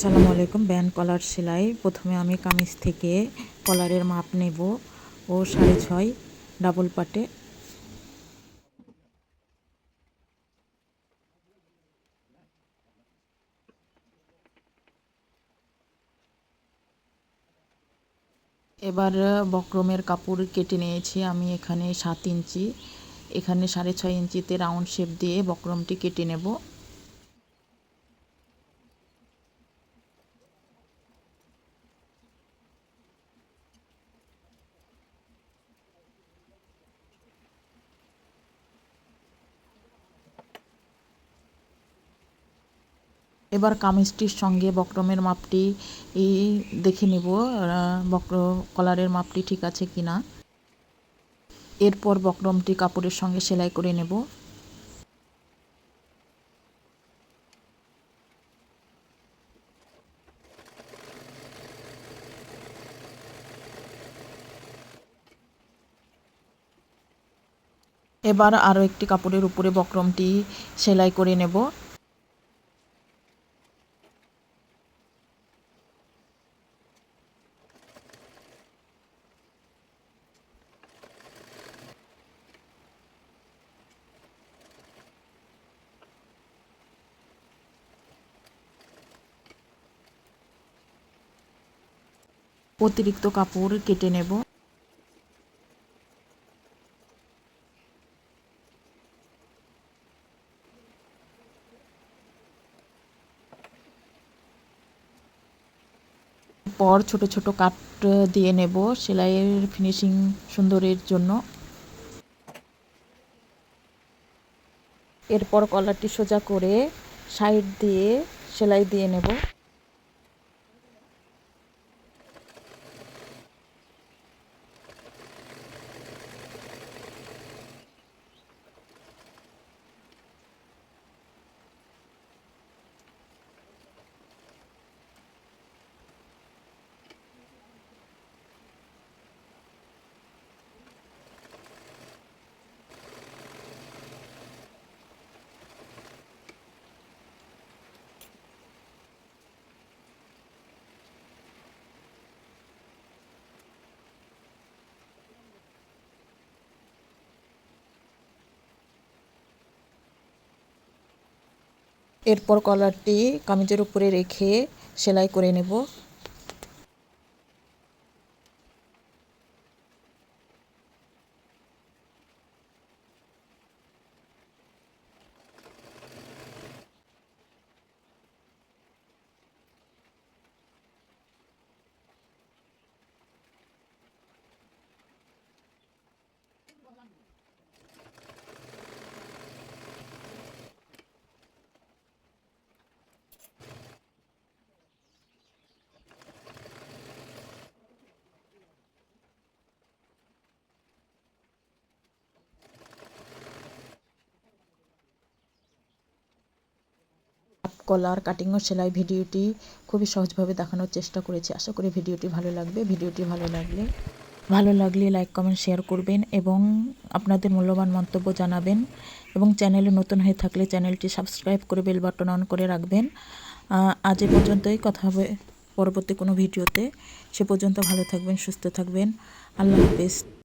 আসসালামু আলাইকুম ব্যান্ড কলার সেলাই। প্রথমে আমি কামিজ থেকে কলারের মাপ নেব ও সাড়ে ছয় ডাবল পাটে। এবার বক্রমের কাপড় কেটে নিয়েছি আমি এখানে সাত ইঞ্চি। এখানে সাড়ে ছয় ইঞ্চিতে রাউন্ড শেপ দিয়ে বক্রমটি কেটে নেব। এবার কামিজটির সঙ্গে বক্রমের মাপটি দেখে নেব বক্র কলারের মাপটি ঠিক আছে কি না। এরপর বক্রমটি কাপড়ের সঙ্গে সেলাই করে নেব। এবার আরও একটি কাপড়ের উপরে বক্রমটি সেলাই করে নেব। অতিরিক্ত কাপড় কেটে নেব। পর ছোট ছোট কাট দিয়ে নেব সেলাইয়ের ফিনিশিং সুন্দরের জন্য। এরপর কলারটি সোজা করে সাইড দিয়ে সেলাই দিয়ে নেব। এরপর কলারটি কামিজের উপরে রেখে সেলাই করে নেব। কলার কাটিং ও সেলাই ভিডিওটি খুবই সহজভাবে দেখানোর চেষ্টা করেছি। আশা করি ভিডিওটি ভালো লাগবে। ভিডিওটি ভালো লাগলে ভালো লাগলে লাইক কমেন্ট শেয়ার করবেন এবং আপনাদের মূল্যবান মন্তব্য জানাবেন এবং চ্যানেলে নতুন হয়ে থাকলে চ্যানেলটি সাবস্ক্রাইব করে বেল বাটন অন করে রাখবেন। আজ এ পর্যন্তই। কথা হবে পরবর্তী কোনো ভিডিওতে। সে পর্যন্ত ভালো থাকবেন, সুস্থ থাকবেন। আল্লাহ হাফেজ।